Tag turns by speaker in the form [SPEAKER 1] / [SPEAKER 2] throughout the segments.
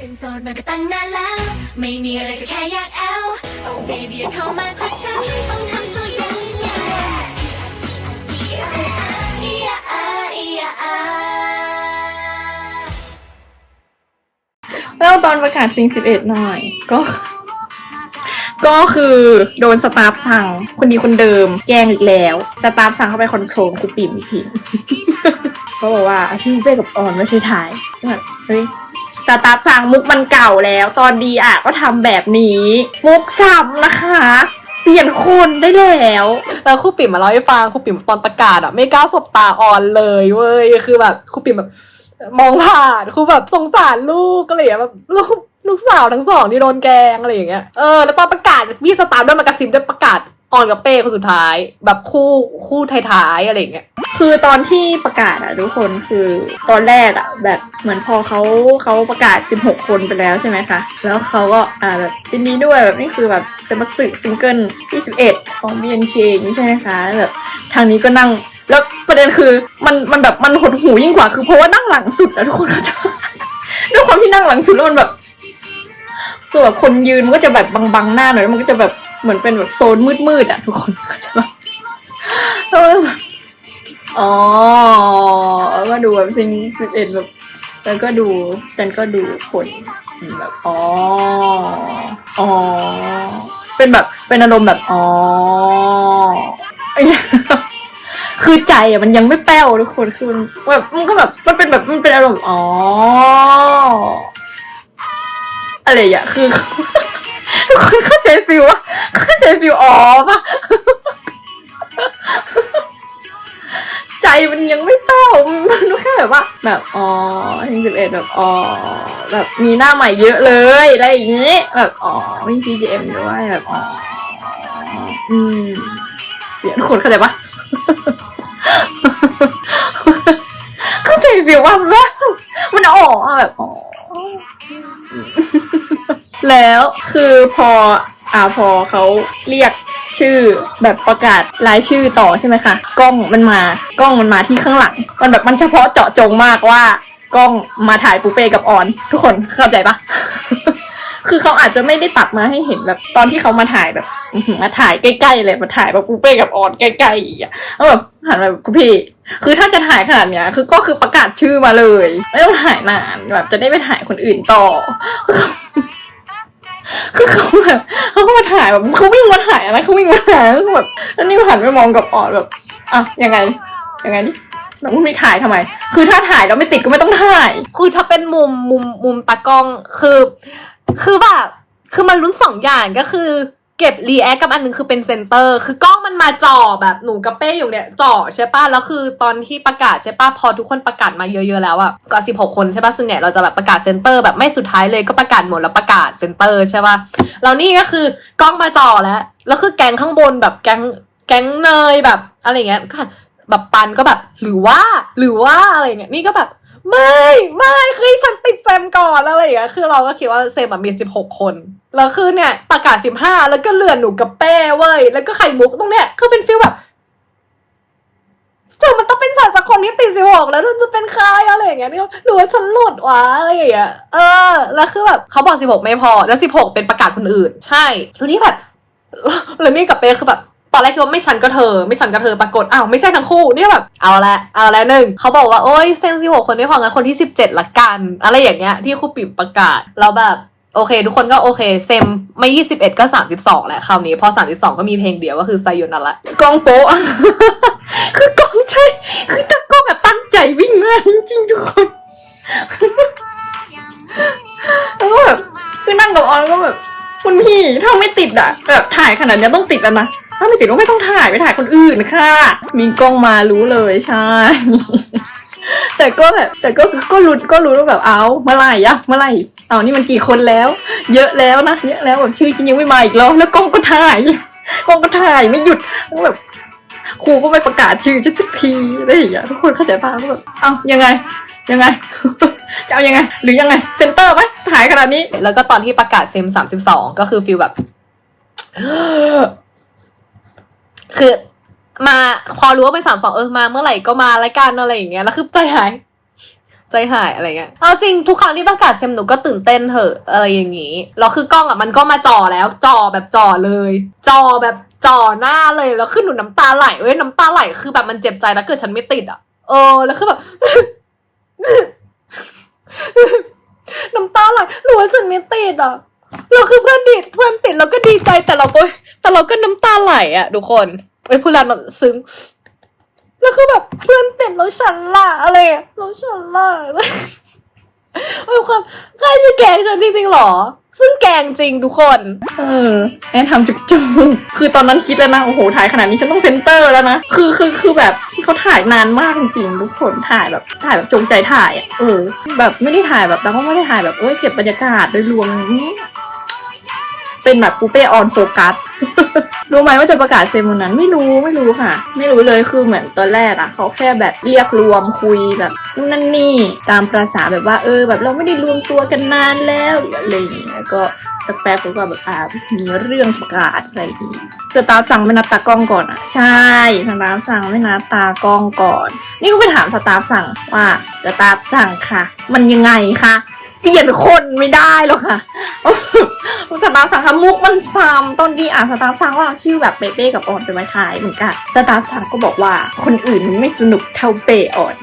[SPEAKER 1] เป็นโสดมาก็ตั้งนานแล้ว ไม่มีอะไรก็แค่อยากแอล Oh baby อย่าเข้ามาทักฉันต้องทำตัวยังไงอีอะอีอะอา
[SPEAKER 2] เล่าตอนประกาศซิงสิบเอ็ดหน่อย ก็ ก็คือโดนสตาฟสั่ง คนดีคนเดิม แกงอีกแล้ว สตาฟสั่งเข้าไปคอนโทรลครูปิ่มอีกทีก็บอกว่าอาชีพเป้กับออนไม่ใช่ถ่ายแบบเฮ้ย สตาฟสั่งมุกมันเก่าแล้ว ตอนดีอะก็ทำแบบนี้ มุกซ้ำนะคะ เปลี่ยนคนได้แล้ว
[SPEAKER 3] แล้วครูปิ่มมาเล่าให้ฟังครูปิ่มตอนประกาศอะไม่กล้าสบตาออนเลยเว้ยคือแบบครูปิ่มแบบมองผ่านครูแบบสงสารลูกก็เลยแบบลูกลูกสาวทั้งสองที่โดนแกงอะไรอย่างเงี้ยเออแล้วตอนประกาศพี่สตาร์ด้วยมากระซิบด้วยประกาศออนกับเป้คนสุดท้าย แบบคู่คู่ท้ายๆอะไรอย่างเงี้ย
[SPEAKER 2] คือตอนที่ประกาศอะทุกคนคือตอนแรกอะแบบเหมือนพอเขาเขาประกาศ 16 คนไปแล้วใช่ไหมคะแล้วเขาก็อ่าแบบยินดีด้วยแบบนี่คือแบบจะมาสึกซิงเกิลที่11 ของ BNK อย่างนี้ใช่ไหมคะแบบทางนี้ก็นั่งแล้วประเด็นคือมันมันแบบมันหดหูยิ่งกว่าคือเพราะว่านั่งหลังสุดอะทุกคนเข้าใจะด้วยความที่นั่งหลังสุดแล้วมันแบบคือแบบคนยืนมันก็จะแบบบังๆหน้าหน่อยแล้วมันก็จะแบบเหมือนเป็นแบบโซนมืดๆอะทุกคนเข้าใจปะแล้วแบบ อ๋อแล้วก็ดูแบบซิงสิบเอ็ดแบบแล้วก็ดู ฉันก็ดูคนแบบอ๋ออ๋อเป็นแบบเป็นอารมณ์แบบอ๋อคือใจอะมันยังไม่แป้วทุกคนคือมันแบบมันก็แบบมันเป็นแบบมันเป็นอารมณ์อ๋ออะไรอย่างคือทุกคนเข้าใจฟิลวะเข้าใจฟิลอ๋อปะ มันยังไม่เศร้ามันแค่แบบว่า แบบอ๋อทีสิบเอ็ดแบบอ๋อแบบมีหน้าใหม่เยอะเลยอะไรอย่างนี้แบบอ๋อมี CGM ด้วยแบบอ๋ออืมเดี๋ยวทุกคนเข้าใจปะเข้าใจฟีลว่ามันว่ามันอ๋อแบบอ๋อแล้วคือพออ่าพอเขาเรียก ชื่อแบบประกาศรายชื่อต่อใช่ไหมคะกล้องมันมากล้องมันมาที่ข้างหลัง มันแบบมันเฉพาะเจาะจงมากว่ากล้องมาถ่ายปูเป้กับออน ทุกคนเข้าใจปะคือเขาอาจจะไม่ได้ตัดมาให้เห็นแบบตอนที่เขามาถ่ายแบบมาถ่ายใกล้ๆเลยมาถ่ายแบบปูเป้กับออนใกล้ๆอีกอะแล้วแบบหันมาแบบคุณพี่ คือถ้าจะถ่ายขนาดเนี้ย คือก็คือประกาศชื่อมาเลย ไม่ต้องถ่ายนานแบบจะได้ไปถ่ายคนอื่นต่อ คือเขาแบบเขาก็มาถ่ายแบบเขาวิ่งมาถ่ายอะไรเขาวิ่งมาถ่ายแล้วแบบแล้วนี่หันไปมองกับออดแบบอะยังไงยังไงดิแบบไม่ถ่ายทำไม คือถ้าถ่ายแล้วไม่ติดก็ไม่ต้องถ่าย
[SPEAKER 3] คือถ้าเป็นมุมมุมมุมตากล้องคือ คือแบบคือมันลุ้นสองอย่างก็คือ เก็บรีแอคกับอันหนึงคือเป็นเซนเตอร์ คือกล้องมันมาจ่อแบบหนูกับเป้อยู่เนี่ยจ่อใช่ป่ะ แล้วคือตอนที่ประกาศใช่ป่ะ พอทุกคนประกาศมาเยอะๆแล้วอะก็สิบหกคนใช่ป่ะ ส่วนใหญ่เราจะแบบประกาศเซนเตอร์แบบไม่สุดท้ายเลยก็ประกาศหมดแล้วประกาศเซนเตอร์ใช่ป่ะ แล้วนี่ก็คือกล้องมาจ่อแล้ว แล้วคือแก๊งข้างบนแบบแก๊งแก๊งเนยแบบอะไรเงี้ยก็แบบปันก็แบบหรือว่าหรือว่าอะไรเงี้ยนี่ก็แบบ ไม่ไม่คือฉันติดเซมก่อนแล้วอะไรอย่างเงี้ยคือเราก็คิดว่าเซมมีสิบหกคนแล้วคือเนี่ยประกาศสิบห้าแล้วก็เลื่อนหนูกับเป้เว้ยแล้วก็ไข่มุกตรงเนี้ยคือเป็นฟีลแบบจอมันต้องเป็นฉันสักคนที่ติดสิบหกแล้วมันจะเป็นใครอะไรอย่างเงี้ยนี่หรือว่าฉันหลุดวะอะไรอย่างเงี้ยเออ แล้วคือแบบเขาบอกสิบหกไม่พอ แล้วสิบหกเป็นประกาศคนอื่น ใช่แล้วนี่แบบแล้วนี่กับเป้คือแบบ ตอนแรกคิดว่าไม่ฉันก็เธอ ไม่ฉันก็เธอปรากฏอ้าวไม่ใช่ทั้งคู่เนี่ยแบบเอาละเอาละหนึ่งเขาบอกว่าโอ้ยเซนสิบหกคนไม่พองั้นคนที่สิบเจ็ดละกัน อะไรอย่างเงี้ยที่ครูปิ่มประกาศแล้วแบบโอเค ทุกคนก็โอเค เซมไม่ยี่สิบเอ็ดก็สามสิบสองแหละคราวนี้พอสามสิบสองก็มีเพลงเดียวก็คือไซยุนนั่นละ
[SPEAKER 2] กองโป๊ะคือกองใช่ คือตากองอะตั้งใจวิ่งมากจริงๆทุกคนแล้วก็แบบคือนั่งกับออนแล้วก็แบบ คุณพี่ถ้าไม่ติดอะแบบถ่ายขนาดเนี้ยต้องติดแล้วนะ ถ้าไม่ติดก็ไม่ต้องถ่ายไปถ่ายคนอื่นค่ะ มีกล้องมารู้เลยใช่ แต่ก็แบบแต่ก็ก็รู้ก็รู้ว่าแบบเอาเมื่อไหร่อะเมื่อไหร่เอานี่มันกี่คนแล้ว เยอะแล้วนะเยอะแล้วแบบชื่อจริงยังไม่มาอีกแล้วแล้วกล้องก็ถ่ายกล้องก็ถ่ายไม่หยุดแล้วแบบครูก็ไม่ประกาศชื่อฉันสักทีอะไรอย่างเงี้ยทุกคนเข้าใจป่ะก็แบบเอายังไงยังไงจะเอายังไง หรือยังไงเซนเตอร์ไหมถ่ายขนาดนี้
[SPEAKER 3] แล้วก็ตอนที่ประกาศเซมสามสิบสองก็คือฟีลแบบ คือมาพอรู้ว่าเป็นสามสองเออมาเมื่อไหร่ก็มาล้วกันอะไรอย่างเงี้ยแล้วคือใจหาย ใจหายอะไรเงี้ยเอาจริงทุกครั้งที่ประกาศเซมหนูก็ตื่นเต้นเถอะอะไรอย่างงี้แล้วคือกล้องอะมันก็มาจ่อแล้วจ่อแบบจ่อเลยจ่อแบบจ่อหน้าเลยแล้วคือหนูน้ำตาไหลเว้ยน้ำตาไหลคือแบบมันเจ็บใจแล้วเกิดฉันไม่ติดอะเออแล้วคือแบบน้ำตาไหลหนูว่าฉันไม่ติดอะเราคือเพื่อนดิเพื่อนติดเราก็ดีใจแต่เราก็แต่เราก็น้ำตา ไหลอะทุกคนเอ้พูดแล้วแบบซึ้ง แล้วคือแบบเพื่อนเติดแล้วฉันล่ะอะไรอะแล้วฉันล่ะเออความใครจะแกงฉันจริงๆหรอ ซึ่งแกงจริงทุกคน
[SPEAKER 2] เออแอนทำจุกจุกคือตอนนั้นคิดแล้วนะโอ้โหถ่ายขนาดนี้ฉันต้องเซ็นเตอร์แล้วนะ คือคือคือแบบเขาถ่ายนานมากจริงๆทุกคนถ่ายแบบถ่ายแบบจงใจถ่ายเออ แบบไม่ได้ถ่ายแบบแล้วก็ไม่ได้ถ่ายแบบเอ้ยเก็บบรรยากาศโดยรวมอืม เป็นแบบปูเป้ออนโฟกัสรู้ไหมว่าจะประกาศเซมวันนั้นไม่รู้ไม่รู้ค่ะ ไม่รู้เลยคือเหมือนตอนแรกอะเขาแค่แบบเรียกรวมคุยแบบนู่นนั่นนี่ตามประษาแบบว่าเออ แบบเราไม่ได้รวมตัวกันนานแล้วอะไรอย่างเงี้ยแล้วก็สักแป๊บก็แบบอ่ามีเรื่องประกาศอะไรอย่างงี้สตาฟสั่งไม่นับตากล้องก่อนอะใช่สตาฟสั่งไม่นับตากล้องก่อน นี่ก็ไปถามสตาฟสั่งว่าสตาฟสั่งค่ะ มันยังไงคะ ปลี่ยนคนไม่ได้หรอกค่ะสตาฟสังค่ะมุกมันซ้ำตอนดีอะสตาฟสังว่าชื่อแบบเป้กับออนไปไว้ท้ายเหมือนกันสตาฟสังก็บอกว่าคนอื่นไม่สนุกเท่าเป้ออน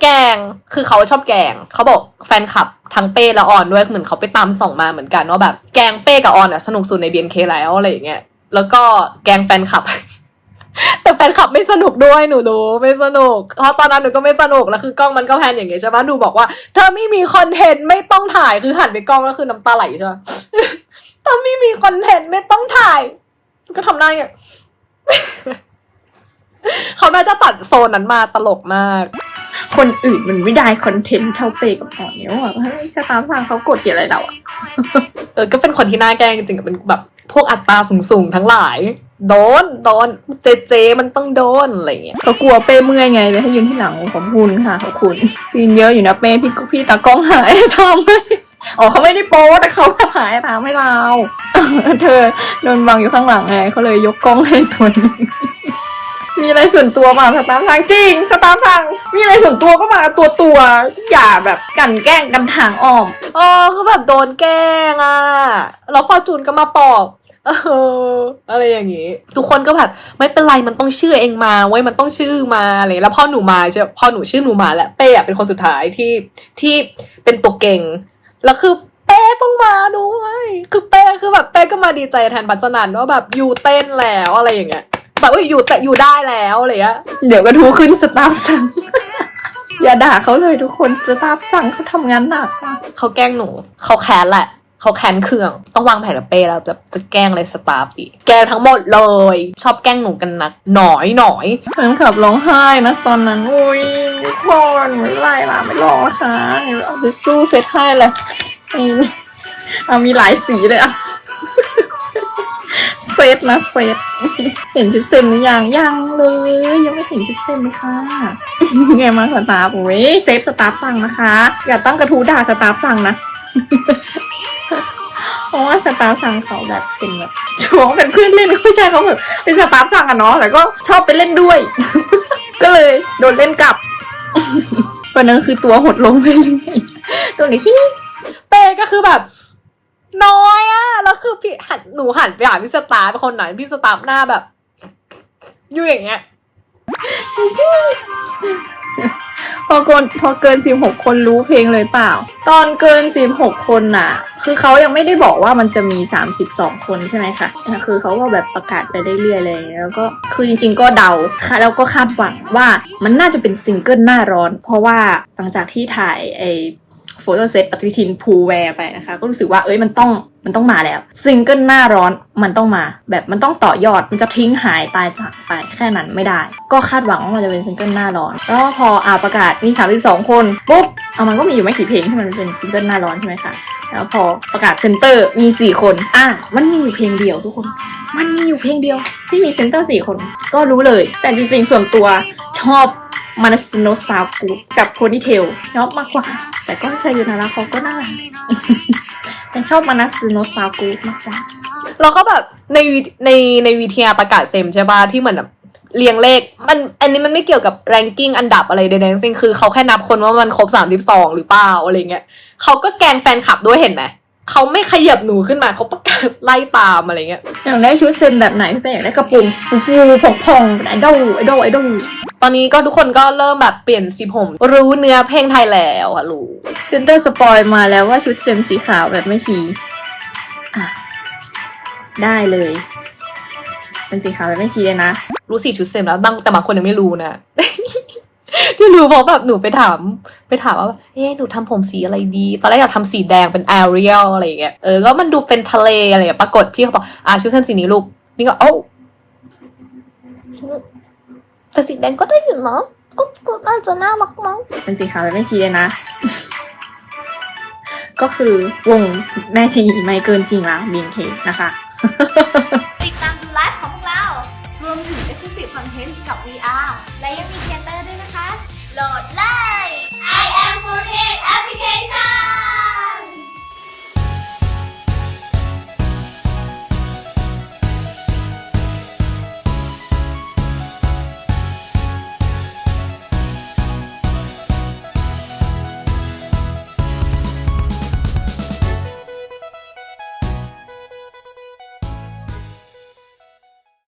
[SPEAKER 3] แกงคือเขาชอบแกงเขาบอกแฟนคลับทั้งเป้และออนด้วยเหมือนเขาไปตามส่องมาเหมือนกันว่าแบบแกงเป้กับออนอะสนุกสุดใน BNK แล้วอะไรอย่างเงี้ยแล้วก็แกงแฟนคลับ แต่แฟนคลับไม่สนุกด้วยหนูรู้ไม่สนุกเพราะตอนนั้นหนูก็ไม่สนุกแล้วคือกล้องมันก็แพนอย่างเงี้ยใช่ปะหนูบอกว่าถ้าไม่มีคอนเทนต์ไม่ต้องถ่ายคือหันไปกล้องแล้วคือน้ำตาไหลใช่ปะถ้าไม่มีคอนเทนต์ไม่ต้องถ่าย ก็ทำหน้าอย่างเงี้ยเขาน่าจะตัดโซนนั้นมาตลกมาก
[SPEAKER 2] คนอื่นมันไม่ได้คอนเทนต์เท่าเป้กับออนเนี่ยว่าเฮ้ยสตาฟสั่งเขากดเกลียดอะไรเราอะ
[SPEAKER 3] เออ ก็เป็นคนที่น่าแกล้งจริงๆอะเป็นแบบ พวกอัตราสูงๆทั้งหลาย โดน โดน เจเจมันต้องโดนอะไรเงี้ย
[SPEAKER 2] เขากลัวเป้เมื่อยไงเลยให้ยืนที่หลังขอบคุณค่ะขอบคุณซีนเยอะอยู่นะเป้พี่พี่ตากล้องหายชอบไหมอ๋อเขาไม่ได้โป๊แต่เขาหายตามให้เราเธอโดนบังอยู่ข้างหลังไงเขาเลยยกกล้องให้ตัวหนึงมีอะไรส่วนตัวมาสตาฟสั่งจริงสตาฟสั่งมีอะไรส่วนตัวก็มาตัว อย่าแบบกลันแกล้งกันทางอ้อม
[SPEAKER 3] เออคือแบบโดนแกล้งอะแล้วฟอร์จูนก็มาปลอบเอออะไรอย่างงี้ ทุกคนก็แบบไม่เป็นไรมันต้องชื่อเองมาเว้ยมันต้องชื่อมาอะไรแล้วพอหนูมาใช่พอหนูชื่อหนูมาแหละเป้อะเป็นคนสุดท้ายที่ที่เป็นตัวเก่งแล้วคือเป้ต้องมาด้วยคือเป้คือแบบเป้ก็มาดีใจแทนปัจจนันว่าแบบอยู่เต้นแล้วอะไรอย่างเงี้ยแบบว่าอยู่แต่อยู่ได้แล้วอะไรอย่างเงี้ย
[SPEAKER 2] เดี๋ยวก็ทูขึ้นสตาฟสั่ง อย่าด่าเขาเลยทุกคนสตาฟสั่งเขาทำงานหนักอะ
[SPEAKER 3] เขาแกล้งหนู เขาแค้นแหละ เขาแค้นเครื่อง ต้องวางแผนกับเป้แล้วจะจะแกล้งอะไรสตาฟอีกแกล้งทั้งหมดเลย ชอบแกล้งหนูกันนัก หน่อยหน่อย
[SPEAKER 2] แฟนคลับร้องไห้นะตอนนั้นอุ้ยทุกคนไม่เป็นไรล่ะไม่ร้องนะคะเอาไปสู้เซตให้เลยนี่เอามีหลายสีเลยอะ เซตนะเซตเห็นชุดเซมหรือยังยังเลย ยังไม่เห็นชุดเซมเลยค่ะไงมาสตาฟโอ้ยเซฟสตาฟสั่งนะคะ อย่าตั้งกระทู้ด่าสตาฟสั่งนะเพราะว่าสตาฟสั่งเขาแบบเป็นแบบช่วงเป็นเพื่อนเล่นไม่ใช่เขาแบบเป็นสตาฟสั่งอะเนาะแต่ก็ชอบไปเล่นด้วย ก็เลยโดนเล่นกลับวันนั้นคือตัวหดลงไปเรื่อยตัวไหนที่
[SPEAKER 3] เป้ก็คือแบบ น้อยอะแล้วคือพี่หันหนูหันไปหาพี่สตาฟเป็นคนไหนพี่สตาฟหน้าแบบอยู่อย่างเงี้ย
[SPEAKER 2] พอเกินพอเกินสิบหกคนรู้เพลงเลยเปล่า ตอนเกินสิบหกคนน่ะ คือเขายังไม่ได้บอกว่ามันจะมีสามสิบสองคนใช่ไหมคะอะคือเขาก็แบบประกาศไปเรื่อยๆเลยแล้วก็คือจริง ๆ ก็เดาค่ะแล้วก็คาดหวังว่ามันน่าจะเป็นซิงเกิลหน้าร้อน เพราะว่าหลังจากที่ถ่ายไอ โฟโต้เซตปฏิทินภูแวร์ไปนะคะ ก็รู้สึกว่าเอ้ยมันต้องมันต้องมาแล้วซิงเกิลหน้าร้อนมันต้องมา แบบมันต้องต่อยอดมันจะทิ้งหายตายจากไปแค่นั้นไม่ได้ ก็คาดหวังว่ามันจะเป็นซิงเกิลหน้าร้อน แล้วพออาประกาศมี32 คนปุ๊บเอามันก็มีอยู่ไม่กี่เพลงที่มันเป็นซิงเกิลหน้าร้อนใช่ไหมคะแล้วพอประกาศเซนเตอร์มี 4 คน อะ มันมีอยู่เพลงเดียวทุกคน มันมีอยู่เพลงเดียว ที่มีเซนเตอร์สี่คน ก็รู้เลย แต่จริงๆ ส่วนตัวชอบมานาซิโนซาวกูกับโพนิเทลชอบมากกว่า แต่ก็ใครอยู่นาราเขาก็น่ารักแต่ชอบมานาซิโนซาวกูมากกว่า
[SPEAKER 3] แล้วก็แบบในวิในในวีทีอาประกาศเซมใช่ป่ะที่เหมือนแบบเรียงเลขมันอันนี้มันไม่เกี่ยวกับ ranking อันดับอะไรใดๆทั้งสิ้นคือเขาแค่นับคนว่ามันครบสามสิบสองหรือเปล่าอะไรเงี้ยเขาก็แกล้งแฟนคลับด้วยเห็นไหม เขาไม่ขยับหนูขึ้นมาเขาประกาศไล่ตามอะไรเงี้ย
[SPEAKER 2] อยากได้ชุดเซมแบบไหนพี่เป้อยากได้กระโปรงฟูๆพองๆเป็นไอดอลไอดอลไอดอล
[SPEAKER 3] ตอนนี้ก็ทุกคนก็เริ่มแบบเปลี่ยนสีผม รู้เนื้อเพลงไทยแล้วอะลูก
[SPEAKER 2] เซนเตอร์สปอยมาแล้วว่าชุดเซมสีขาวแบบไม่ชีอะได้เลย เป็นสีขาวแบบไม่ชีเลยนะ
[SPEAKER 3] รู้สีชุดเซมแล้วบางแต่บางคนยังไม่รู้นะ ที่รู้เพราะแบบหนูไปถาม ไปถามว่า เอ๊ะหนูทำผมสีอะไรดี ตอนแรกอยากทำสีแดงเป็นแอเรียลอะไรอย่างเงี้ย เออ ก็มันดูเป็นทะเลอะไรอย่างเงี้ยปรากฏพี่เขาบอก อ่าชุดเซมสีนี้ลูก นี่ก็ เอ้าแต่สีแดงก็ได้อยู่เนาะก็ก็อาจจะน่ารักมั้ง
[SPEAKER 2] เป็นสีขาวแบบไม่ชีเลยนะ ก็คือวงแม่ชีไม่เกินจริงแล้วบีนเคนะคะ
[SPEAKER 1] ติดตามดูไลฟ์ของพวกเรา รวมถึง Exclusive Content กับ VR และยังมีเทเตอร์ด้วยนะคะ โหลดเลย I am 48 Application